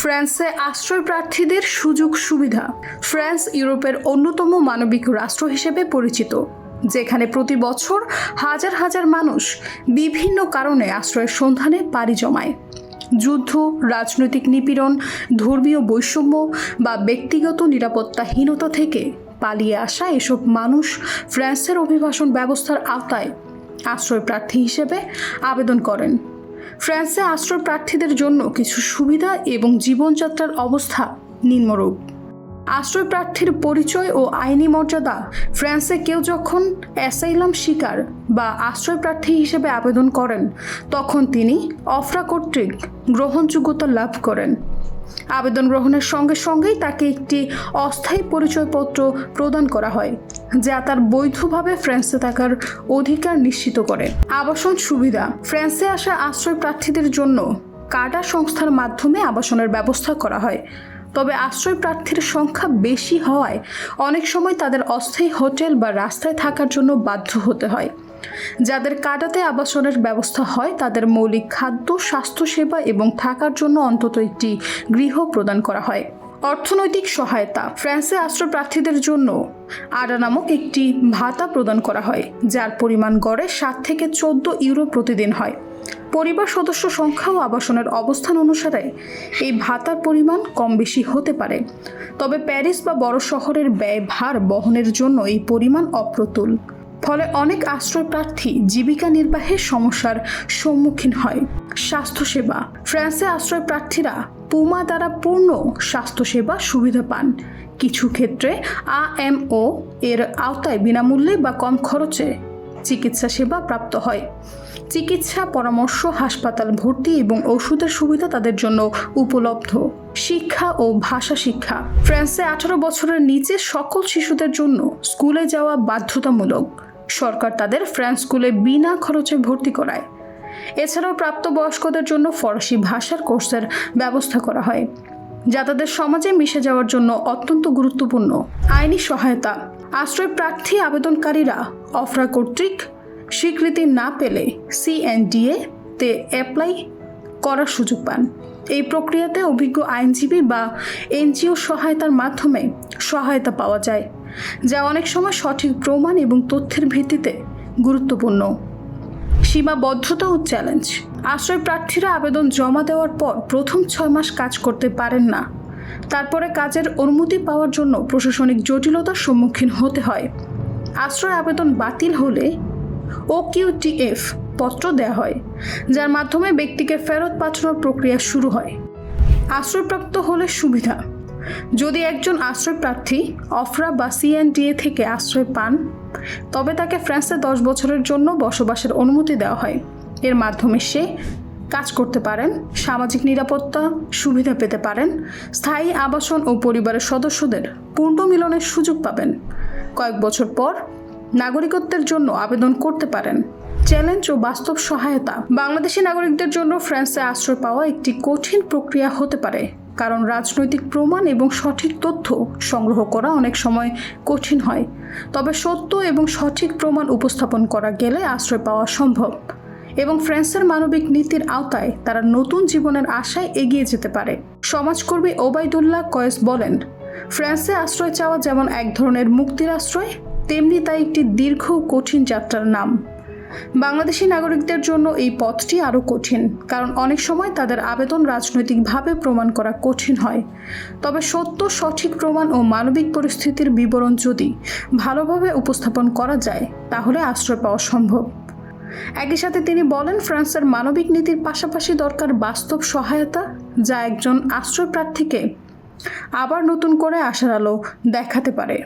ফ্রান্সে আশ্রয় প্রার্থীদের সুযোগ সুবিধা। ফ্রান্স ইউরোপের অন্যতম মানবিক রাষ্ট্র হিসেবে পরিচিত, যেখানে প্রতি বছর হাজার হাজার মানুষ বিভিন্ন কারণে আশ্রয়ের সন্ধানে পাড়ি জমায়। যুদ্ধ, রাজনৈতিক নিপীড়ন, ধর্মীয় বৈষম্য বা ব্যক্তিগত নিরাপত্তাহীনতা থেকে পালিয়ে আসা এসব মানুষ ফ্রান্সের অভিবাসন ব্যবস্থার আওতায় আশ্রয় প্রার্থী হিসেবে আবেদন করেন। ফ্রান্সে আশ্রয় প্রার্থীদের জন্য কিছু সুবিধা এবং জীবনযাত্রার অবস্থা নিম্নরূপ। আশ্রয় প্রার্থীর পরিচয় ও আইনি মর্যাদা ফ্রান্সে কেউ যখন অ্যাসাইলাম শিকার বা আশ্রয় প্রার্থী হিসেবে আবেদন করেন, তখন তিনি অফরা কর্তৃক গ্রহণযোগ্যতা লাভ করেন। আবেদন গ্রহণের সঙ্গে সঙ্গেই তাকে একটি অস্থায়ী পরিচয়পত্র প্রদান করা হয়, যা তার বৈধভাবে ফ্রান্সে থাকার অধিকার নিশ্চিত করে। আবাসন সুবিধা। ফ্রান্সে আসা আশ্রয় প্রার্থীদের জন্য কাটা সংস্থার মাধ্যমে আবাসনের ব্যবস্থা করা হয়। তবে আশ্রয় প্রার্থীর সংখ্যা বেশি হওয়ায় অনেক সময় তাদের অস্থায়ী হোটেল বা রাস্তায় থাকার জন্য বাধ্য হতে হয়। যাদের কাটাতে আবাসনের ব্যবস্থা হয়, তাদের মৌলিক খাদ্য, স্বাস্থ্যসেবা এবং থাকার জন্য অন্তত একটি গৃহ প্রদান করা হয়। অর্থনৈতিক সহায়তা, ফ্রান্সে আশ্রয় প্রার্থীদের জন্য আডা নামক একটি ভাতা প্রদান করা হয়, যার পরিমাণ গড়ে সাত থেকে চোদ্দ ইউরো প্রতিদিন হয়। পরিবার সদস্য সংখ্যা ও আবাসনের অবস্থান অনুসারে এই ভাতার পরিমাণ কম বেশি হতে পারে। তবে প্যারিস বা বড় শহরের ব্যয় ভার বহনের জন্য এই পরিমাণ অপ্রতুল। ফলে অনেক আশ্রয় প্রার্থী জীবিকা নির্বাহের সমস্যার সম্মুখীন হয়। স্বাস্থ্যসেবা। ফ্রান্সে আশ্রয় প্রার্থীরা পুমা দ্বারা পূর্ণ স্বাস্থ্যসেবা সুবিধা পান। কিছু ক্ষেত্রে আএমও এর আওতায় বিনামূল্যে বা কম খরচে চিকিৎসা সেবা প্রাপ্ত হয়। চিকিৎসা, পরামর্শ, হাসপাতাল ভর্তি এবং ওষুধের সুবিধা তাদের জন্য উপলব্ধ। শিক্ষা ও ভাষা শিক্ষা। ফ্রান্সে আঠারো বছরের নিচে সকল শিশুদের জন্য স্কুলে যাওয়া বাধ্যতামূলক। সরকার তাদের ফ্রান্স স্কুলে বিনা খরচে ভর্তি করায়। এছাড়াও প্রাপ্তবয়স্কদের জন্য ফরাসি ভাষার কোর্সের ব্যবস্থা করা হয়, যা তাদের সমাজে মিশে যাওয়ার জন্য অত্যন্ত গুরুত্বপূর্ণ। আইনি সহায়তা, আশ্রয় প্রার্থী আবেদনকারীরা অফরা কর্তৃক স্বীকৃতি না পেলে সিএনডিএ তে অ্যাপ্লাই করার সুযোগ পান। এই প্রক্রিয়াতে অভিজ্ঞ আইনজীবী বা এনজিও সহায়তার মাধ্যমে সহায়তা পাওয়া যায়, যা অনেক সময় সঠিক প্রমাণ এবং তথ্যের ভিত্তিতে গুরুত্বপূর্ণ। সীমাবদ্ধতা ও চ্যালেঞ্জ। আশ্রয় প্রার্থীরা আবেদন জমা দেওয়ার পর প্রথম ছয় মাস কাজ করতে পারেন না। তারপরে কাজের অনুমতি পাওয়ার জন্য প্রশাসনিক জটিলতার সম্মুখীন হতে হয়। আশ্রয় আবেদন বাতিল হলে ও কিউটিএফ পত্র দেওয়া হয়, যার মাধ্যমে ব্যক্তিকে ফেরত পাঠানোর প্রক্রিয়া শুরু হয়। আশ্রয়প্রাপ্ত হলে সুবিধা। যদি একজন আশ্রয় প্রার্থী অফরা বা সিএনডিএ থেকে আশ্রয় পান, তবে তাকে ফ্রান্সে দশ বছরের জন্য বসবাসের অনুমতি দেওয়া হয়। এর মাধ্যমে সে কাজ করতে পারেন, সামাজিক নিরাপত্তা সুবিধা পেতে পারেন, স্থায়ী আবাসন ও পরিবারের সদস্যদের পূর্ণ মিলনের সুযোগ পাবেন। কয়েক বছর পর নাগরিকত্বের জন্য আবেদন করতে পারেন। চ্যালেঞ্জ ও বাস্তব সহায়তা। বাংলাদেশি নাগরিকদের জন্য ফ্রান্সে আশ্রয় পাওয়া একটি কঠিন প্রক্রিয়া হতে পারে। কারণ রাজনৈতিক প্রমাণ এবং সঠিক তথ্য সংগ্রহ করা অনেক সময় কঠিন হয়। তবে সত্য এবং সঠিক প্রমাণ উপস্থাপন করা গেলে আশ্রয় পাওয়া সম্ভব। এবং ফ্রান্সের মানবিক নীতির আওতায় তারা নতুন জীবনের আশায় এগিয়ে যেতে পারে। সমাজকর্মী ওবায়দুল্লাহ কয়েস বলেন, ফ্রান্সে আশ্রয় চাওয়া যেমন এক ধরনের মুক্তির আশ্রয়, তেমনি তা একটি দীর্ঘ কঠিন যাত্রার নাম। বাংলাদেশি নাগরিকদের জন্য এই পথটি আরও কঠিন, কারণ অনেক সময় তাদের আবেদন রাজনৈতিকভাবে প্রমাণ করা কঠিন হয়। তবে সত্য, সঠিক প্রমাণ ও মানবিক পরিস্থিতির বিবরণ যদি ভালোভাবে উপস্থাপন করা যায়, তাহলে আশ্রয় পাওয়া সম্ভব। একই সাথে তিনি বলেন, ফ্রান্সের মানবিক নীতির পাশাপাশি দরকার বাস্তব সহায়তা, যা একজন আশ্রয় প্রার্থীকে আবার নতুন করে আশার আলো দেখাতে পারে।